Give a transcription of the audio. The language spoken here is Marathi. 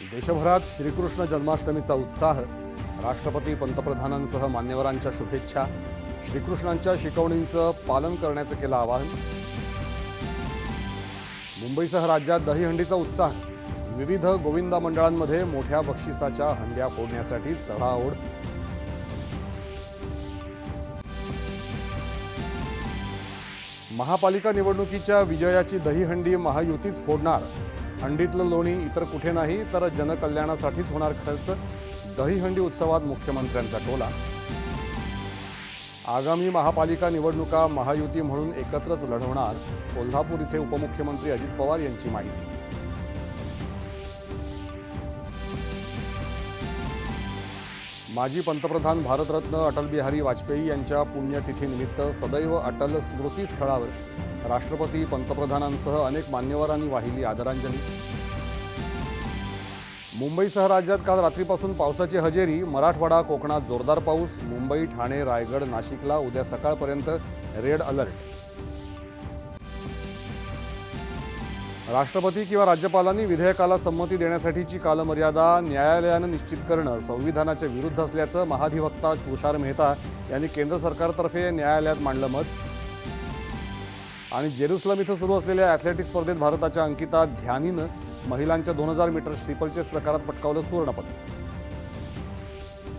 देशभरात श्रीकृष्ण जन्माष्टमीचा उत्साह. राष्ट्रपती पंतप्रधानांसह मान्यवरांच्या शुभेच्छा. श्रीकृष्णांच्या शिकवणींचं पालन करण्याचं केलं आवाहन. मुंबईसह राज्यात दहीहंडीचा उत्साह. विविध गोविंदा मंडळांमध्ये मोठ्या बक्षिसाच्या हंड्या फोडण्यासाठी चढाओढ. महापालिका निवडणुकीच्या विजयाची दहीहंडी महायुतीच फोडणार. हंडीतलं लोणी इतर कुठे नाही तर जनकल्याणासाठीच होणार खर्च. दहीहंडी उत्सवात मुख्यमंत्र्यांचा टोला. आगामी महापालिका निवडणुका महायुती म्हणून एकत्रच लढवणार कोल्हापूर इथे उपमुख्यमंत्री अजित पवार यांची माहिती. माजी पंतप्रधान भारतरत्न अटल बिहारी वाजपेयी यांच्या पुण्यतिथीनिमित्त सदैव अटल स्मृती स्थळावर राष्ट्रपती पंतप्रधानांसह अनेक मान्यवरांनी वाहिली आदरांजली. मुंबईसह राज्यात काल रात्रीपासून पावसाची हजेरी मराठवाडा कोकणात जोरदार पाऊस मुंबई ठाणे रायगड नाशिकला उद्या सकाळपर्यंत रेड अलर्ट. राष्ट्रपती किंवा राज्यपालांनी विधेयकाला संमती देण्यासाठीची कालमर्यादा न्यायालयानं निश्चित करणं संविधानाच्या विरुद्ध असल्याचं महाधिवक्ता तुषार मेहता यांनी केंद्र सरकारतर्फे न्यायालयात मांडलं मत. आणि जेरुसलम इथं सुरू असलेल्या ॲथलेटिक स्पर्धेत भारताच्या अंकिता ध्यानीनं महिलांच्या दोन हजार मीटर स्टिपलचेस प्रकारात पटकावलं सुवर्णपदक.